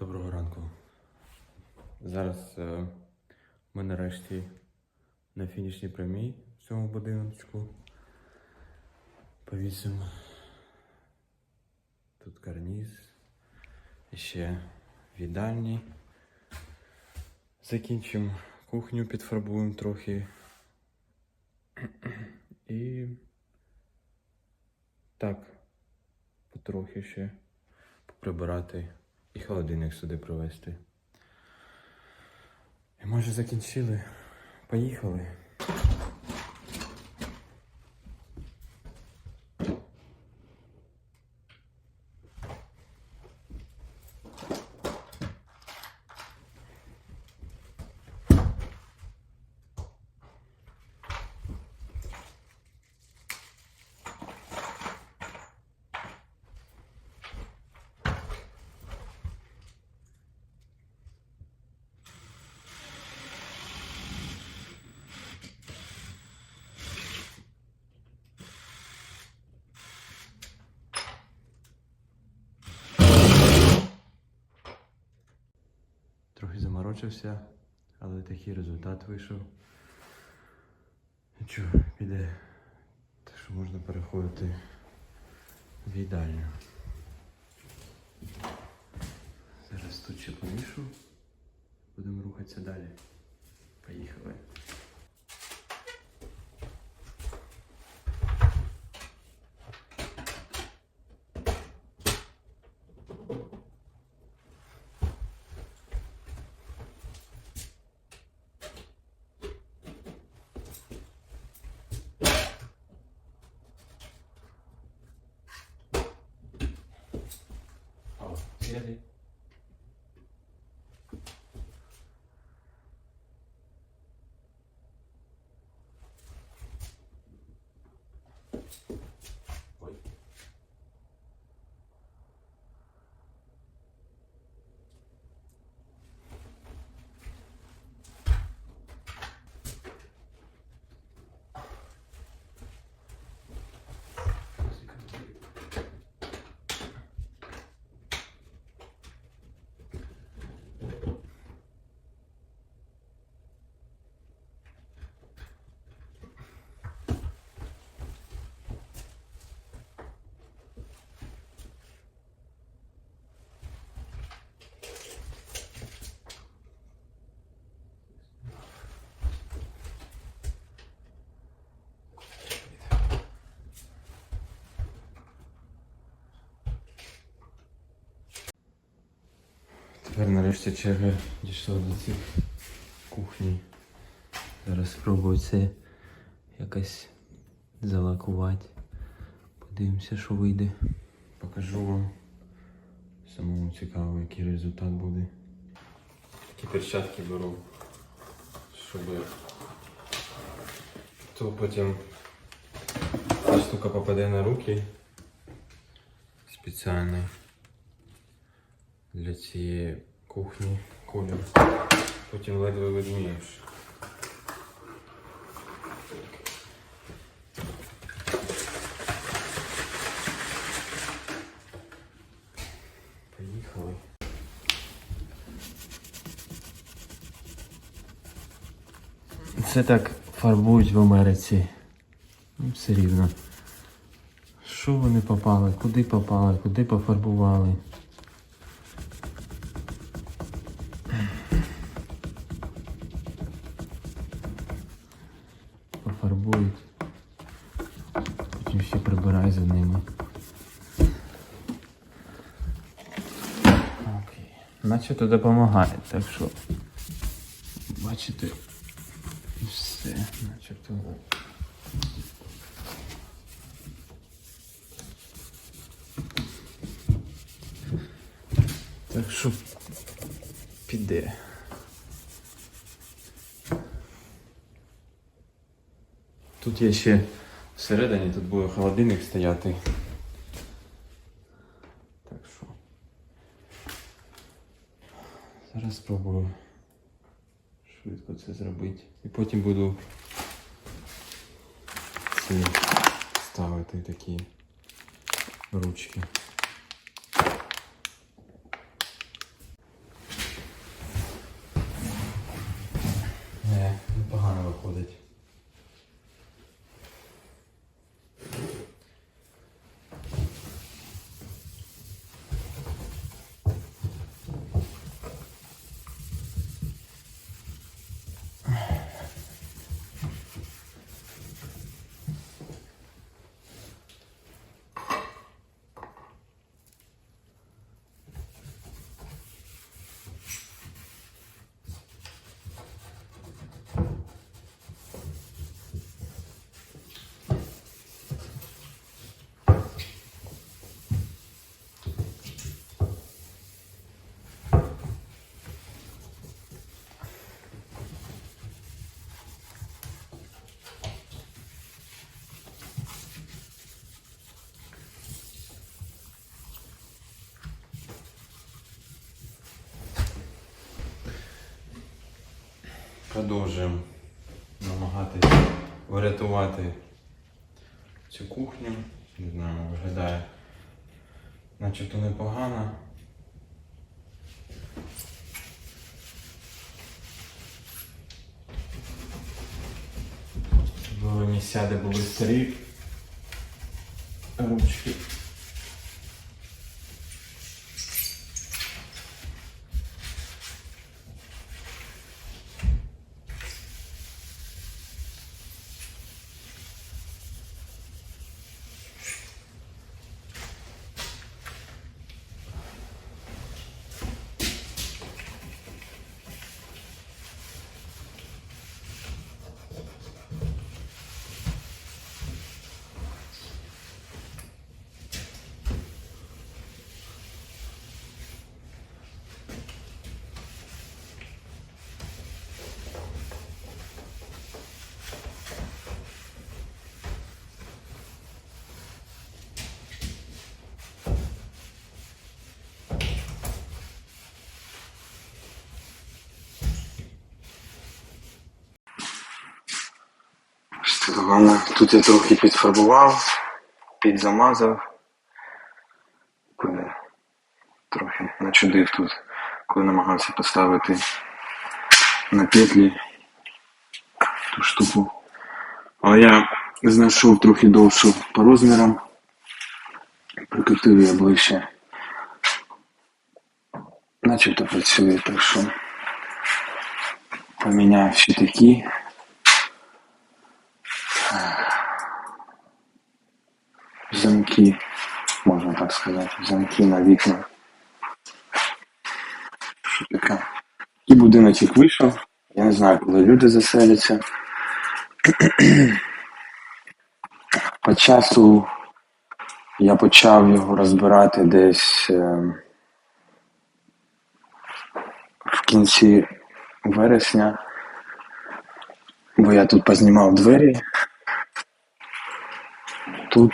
Доброго ранку. Зараз е, ми нарешті на фінішній прямій в цьому будиночку. Повісимо тут карніз. Ще віддальні. Закінчимо кухню, підфарбуємо трохи. І так, потрохи ще поприбирати і холодильник сюди провести. І може закінчили. Поїхали. Трохи заморочився, але такий результат вийшов. Нічого, піде. Так що можна переходити в їдальню. Зараз тут ще помішу. Будемо рухатися далі. Поїхали. gérer. Тепер нарешті черга дійшла до цих кухні. Зараз спробую це якось залакувати. Подивимося, що вийде. Покажу вам. Самому цікаво, який результат буде. Такі перчатки беру, щоб то потім ця штука попаде на руки. Спеціальний для цієї кухні колір. Потім ледве виднієш. Поїхали. Це так фарбують в Америці. Ну, Все рівно. Що вони попали? Куди попали? Куди пофарбували? Наче то допомагає, так що бачите все, начебто. Так що піде. Тут є ще всередині, тут буде холодильник стояти. Так що. Зараз спробую швидко це зробити. І потім буду ці ставити такі ручки. Продовжуємо намагатись врятувати цю кухню. Не знаю, виглядає начебто непогано. Були місця, де були старі ручки. Ось. Тут я трохи підфарбував, підзамазав. Коли трохи начудив тут, коли намагався поставити на петлі ту штуку. Але я знайшов трохи довшу по розмірам. Прикрутив я ближче. Начебто працює, так що поміняв ще такі. Замки, можна так сказати, замки на вікна. Таке? І будиночок вийшов. Я не знаю, коли люди заселяться. По часу я почав його розбирати десь е, в кінці вересня, бо я тут познімав двері. Тут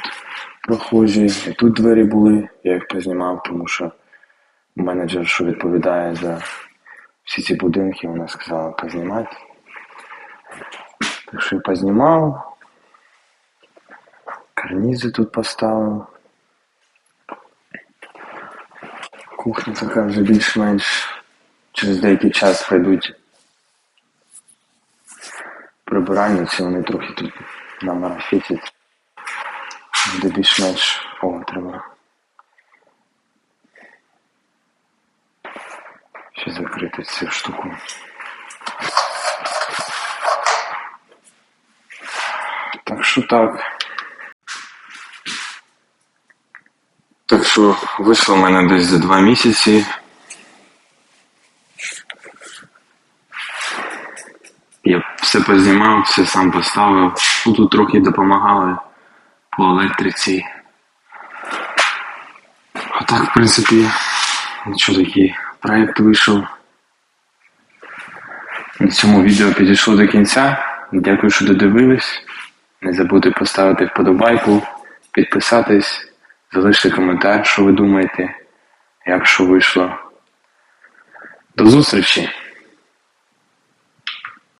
прохожі, і тут двері були, я їх познімав, тому що менеджер, що відповідає за всі ці будинки, вона сказала познімати. Так що я познімав. Карнізи тут поставив. Кухня така вже більш-менш через деякий час прийдуть прибиральниці, вони трохи тут намарафітять. Буде більш-менш о, треба. Ще закрити цю штуку. Так що так. Так що вийшло в мене десь за два місяці. Я все познімав, все сам поставив. Тут трохи допомагали по електриці. А так, в принципі, нічого такий проєкт вийшов. На цьому відео підійшло до кінця. Дякую, що додивились. Не забудьте поставити вподобайку, підписатись, залишити коментар, що ви думаєте, як що вийшло. До зустрічі!